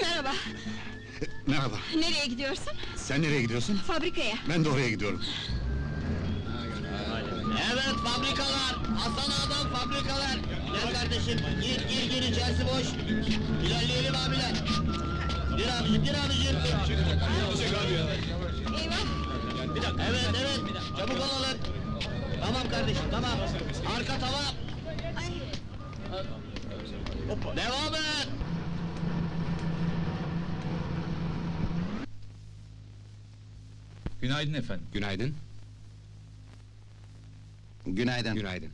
Merhaba, Merhaba, nereye gidiyorsun? sen nereye gidiyorsun? Fabrikaya. Ben de oraya gidiyorum. Evet fabrikalar, Hasan Ağa'dan fabrikalar. Gel kardeşim, gir gir gir içerisi boş. İlerleyelim abiler. Gir abicim, gir abicim. Eyvah! Evet evet, çabuk olalım. Tamam kardeşim, tamam. Arka tamam. Ay, Devam et. Günaydın efendim. Günaydın. Günaydın. Günaydın.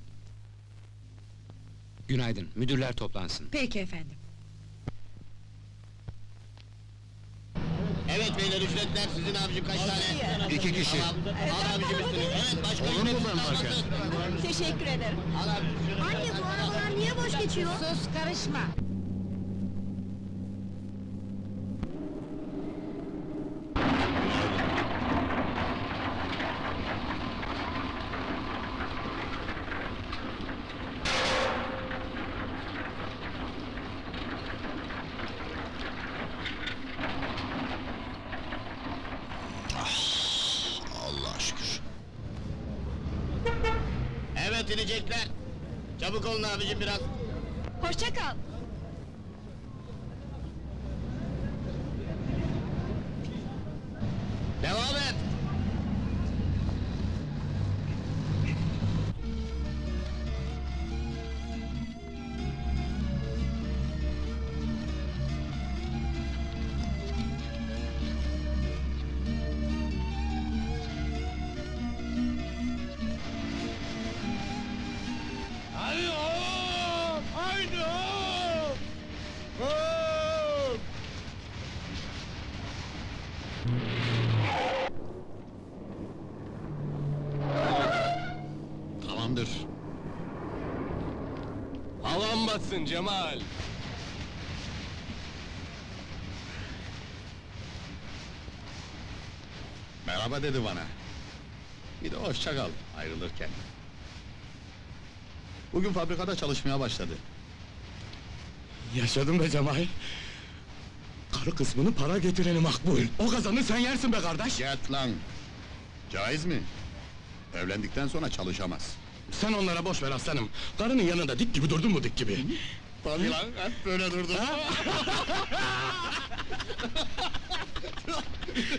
Günaydın. Müdürler toplansın. peki efendim. Beyler ücretler sizin abicim kaç tane? İki kişi. Tamam. Al abicim üstünü. Evet başka Olur mu varken? kalmasın. Teşekkür ederim. Al abicim. Anne bu arabalar niye boş geçiyor? Sus, karışma! Evet inecekler. Çabuk olun abicim biraz. Hoşça kal! Tamamdır. Havan batsın Cemal! Merhaba dedi bana. Bir de hoşça kal ayrılırken. Bugün fabrikada çalışmaya başladı. Yaşadım be Cemal. Karı kısmını para getireni makbul. O kazanı sen yersin be kardeş. Get lan! Caiz mi? Evlendikten sonra çalışamaz. Sen onlara boş ver aslanım. Karının yanında dik gibi durdun mu dik gibi? Tabii lan, hep böyle durdu.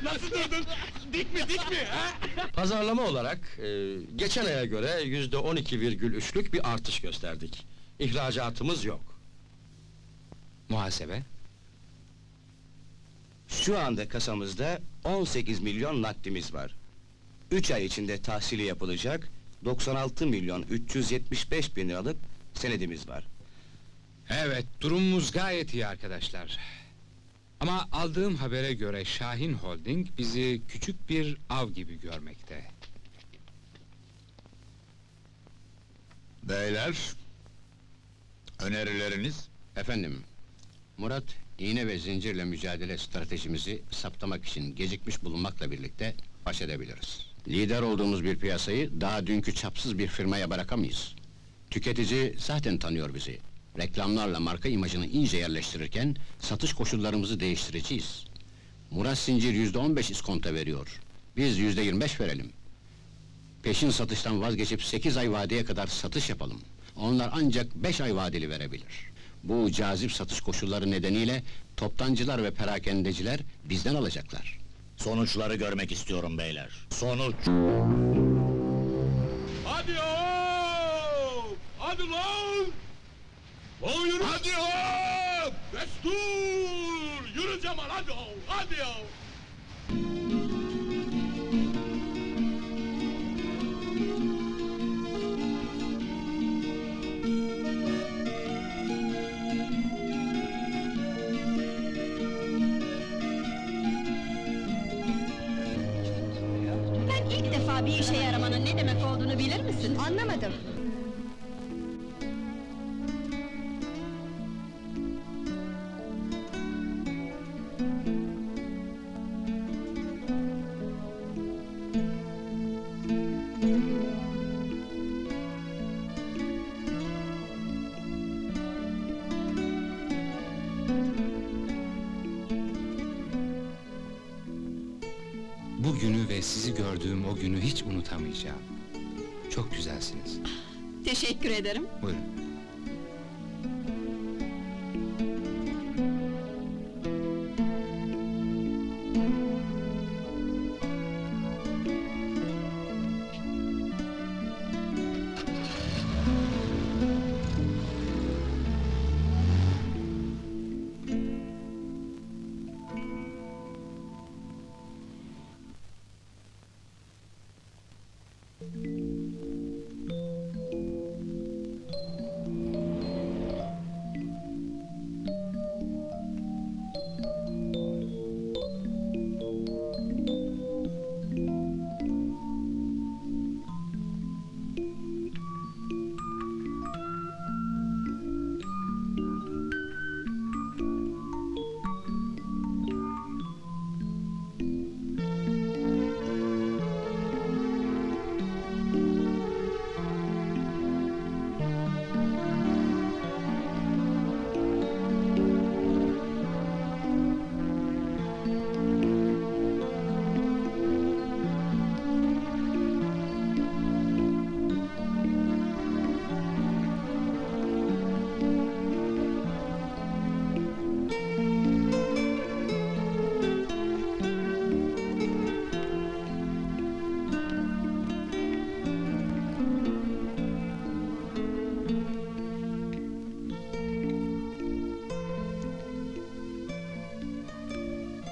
Nasıl durdun? Dik mi dik mi? Ha? Pazarlama olarak e, geçen aya göre yüzde 12,3'lük bir artış gösterdik. İhracatımız yok. Muhasebe. Şu anda kasamızda 18 milyon nakdimiz var. 3 ay içinde tahsili yapılacak 96 milyon 375 bin liralık senedimiz var. Evet, durumumuz gayet iyi arkadaşlar. Ama aldığım habere göre Şahin Holding bizi küçük bir av gibi görmekte. Beyler, önerileriniz? Efendim, Murat, iğne ve zincirle mücadele stratejimizi saptamak için gecikmiş bulunmakla birlikte baş edebiliriz. Lider olduğumuz bir piyasayı daha dünkü çapsız bir firmaya bırakamayız. Tüketici zaten tanıyor bizi. Reklamlarla marka imajını ince yerleştirirken satış koşullarımızı değiştireceğiz. Murat Zincir yüzde on beş iskonto veriyor. Biz yüzde yirmi beş verelim. Peşin satıştan vazgeçip sekiz ay vadeye kadar satış yapalım. Onlar ancak beş ay vadeli verebilir. Bu cazip satış koşulları nedeniyle toptancılar ve perakendeciler bizden alacaklar. Sonuçları görmek istiyorum beyler. Sonuç. Hadi hop! Hadi lan! Lan yürü! Hadi hop! Destur! Yürü Cemal hadi hop! Hadi hop! Defa bir işe yaramanın ne demek olduğunu bilir misin? Anlamadım. Gördüğüm o günü hiç unutamayacağım. Çok güzelsiniz. Teşekkür ederim. Buyurun.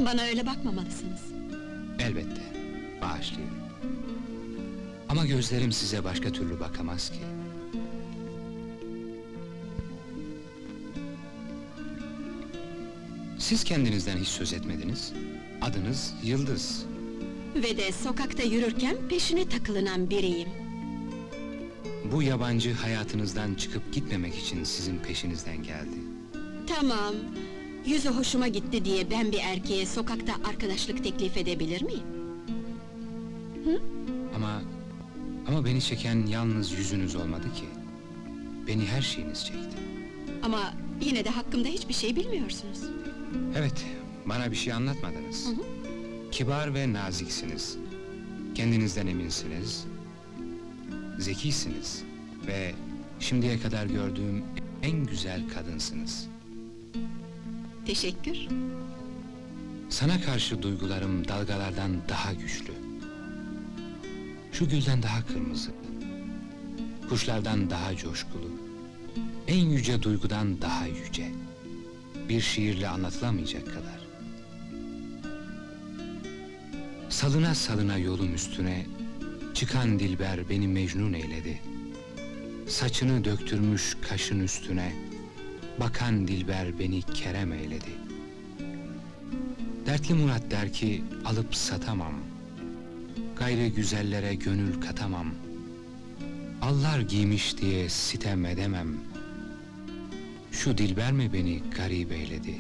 Bana öyle bakmamalısınız. Elbette. Bağışlayın. Ama gözlerim size başka türlü bakamaz ki. Siz kendinizden hiç söz etmediniz. Adınız Yıldız. Ve de sokakta yürürken peşine takılınan biriyim. Bu yabancı hayatınızdan çıkıp gitmemek için sizin peşinizden geldi. Tamam. Yüzü hoşuma gitti diye ben bir erkeğe sokakta arkadaşlık teklif edebilir miyim? Ama ama beni çeken yalnız yüzünüz olmadı ki. Beni her şeyiniz çekti. Ama yine de hakkımda hiçbir şey bilmiyorsunuz. Evet, bana bir şey anlatmadınız. Hı hı. Kibar ve naziksiniz. Kendinizden eminsiniz. Zekisiniz. Ve şimdiye kadar gördüğüm en güzel kadınsınız. Teşekkür. Sana karşı duygularım dalgalardan daha güçlü. Şu gülden daha kırmızı. Kuşlardan daha coşkulu. En yüce duygudan daha yüce. Bir şiirle anlatılamayacak kadar. Salına salına yolum üstüne çıkan dilber beni mecnun eyledi. Saçını döktürmüş kaşın üstüne bakan dilber beni kerem eyledi. Dertli Murat der ki alıp satamam. Gayrı güzellere gönül katamam. Allar giymiş diye sitem edemem. Şu dilber mi beni garip eyledi?